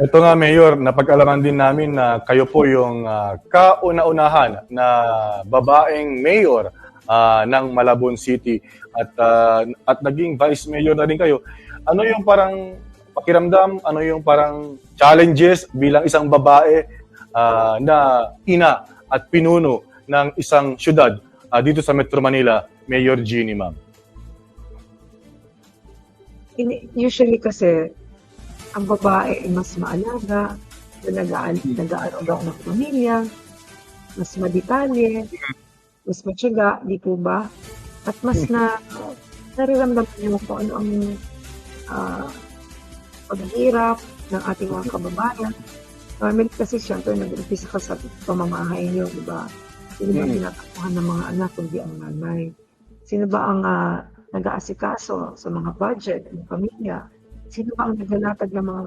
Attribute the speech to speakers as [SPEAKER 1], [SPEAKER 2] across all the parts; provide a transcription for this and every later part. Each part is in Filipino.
[SPEAKER 1] Ito nga, Mayor, napag-alaman din namin na kayo po yung ah, kauna-unahan na babaeng mayor ah, ng Malabon City at ah, at naging vice mayor na rin kayo. Ano yung parang pakiramdam, ano yung parang challenges bilang isang babae ah, na ina at pinuno ng isang syudad ah, dito sa Metro Manila, Mayor Jeannie, ma'am?
[SPEAKER 2] Usually kasi, ang babae ay mas maalaga, nag-aaral nag-aaruga ng pamilya, mas maditali, mas matyaga, di po ba? At mas na nararamdaman niyo kung ano ang ah, paghihirap ng ating mga kababayan. Normally kasi syempre nag-umpisa ka sa pamamahay niyo, di ba? Sino ba ang
[SPEAKER 1] Mm.
[SPEAKER 2] tinatakbuhan ng mga anak kundi ang nanay? Sino ba ang ah, nag-aasikaso sa mga budget ng pamilya? Sino ba ang naglalatag ng mga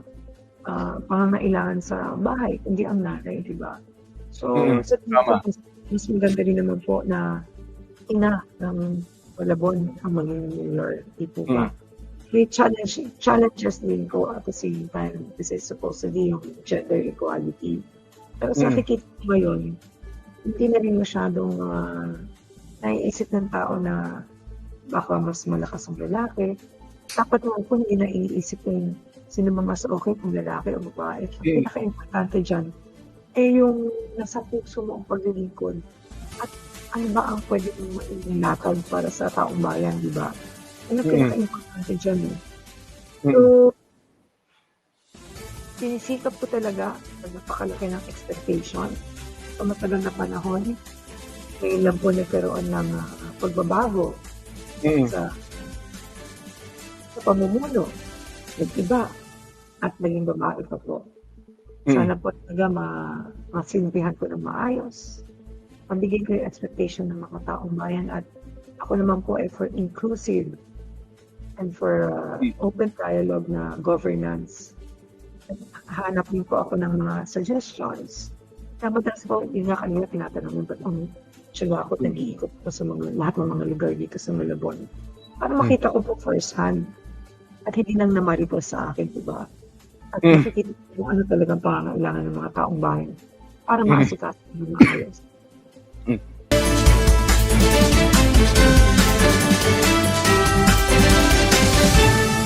[SPEAKER 2] ah, pangangailangan sa bahay kundi ang nanay, di ba? So,
[SPEAKER 1] Mm,
[SPEAKER 2] sa
[SPEAKER 1] tama.
[SPEAKER 2] mas, mas maganda rin naman po na ina ng Malabon ang maging mayor, di po ba? May challenge, challenges din ko at the same time kasi supposedly yung gender equality. Pero sa
[SPEAKER 1] Mm.
[SPEAKER 2] ko ngayon, hindi na rin masyadong ah, naiisip ng tao na baka mas malakas ang lalaki. Dapat naman po hindi na iniisip yung sino ba mas okay kung lalaki o babae. Ang
[SPEAKER 1] Mm.
[SPEAKER 2] pinaka-importante dyan, eh yung nasa puso mo ang paglilingkod at ano ba ang pwede mong mailatag para sa taong bayan, di ba? Ano
[SPEAKER 1] Mm.
[SPEAKER 2] pinaka-importante dyan eh.
[SPEAKER 1] Mm.
[SPEAKER 2] So, sinisikap ko talaga na napakalaki ng expectation sa matagal na panahon. Ngayon lang po nagkaroon ng ah, pagbabago
[SPEAKER 1] Mm.
[SPEAKER 2] sa pamumuno ng iba at naging babae pa po.
[SPEAKER 1] Mm.
[SPEAKER 2] Sana po talaga ma masintihan ko ng maayos. Mabigay ko yung expectation ng mga taong bayan at ako naman po ay for inclusive and for uh,
[SPEAKER 1] Mm.
[SPEAKER 2] open dialogue na governance. Hanap din po ako ng mga suggestions. Kaya madalas po, yun nga kanina tinatanong yung ba't ang tsaga ako nag-iikot po sa mga, lahat ng mga lugar dito sa Malabon. Para makita ko po first hand at hindi lang namari po sa akin, di ba? At
[SPEAKER 1] Mm.
[SPEAKER 2] makikita ko kung ano talagang pangangailangan ng mga taong bayan para
[SPEAKER 1] Mm.
[SPEAKER 2] maasikaso ng maayos.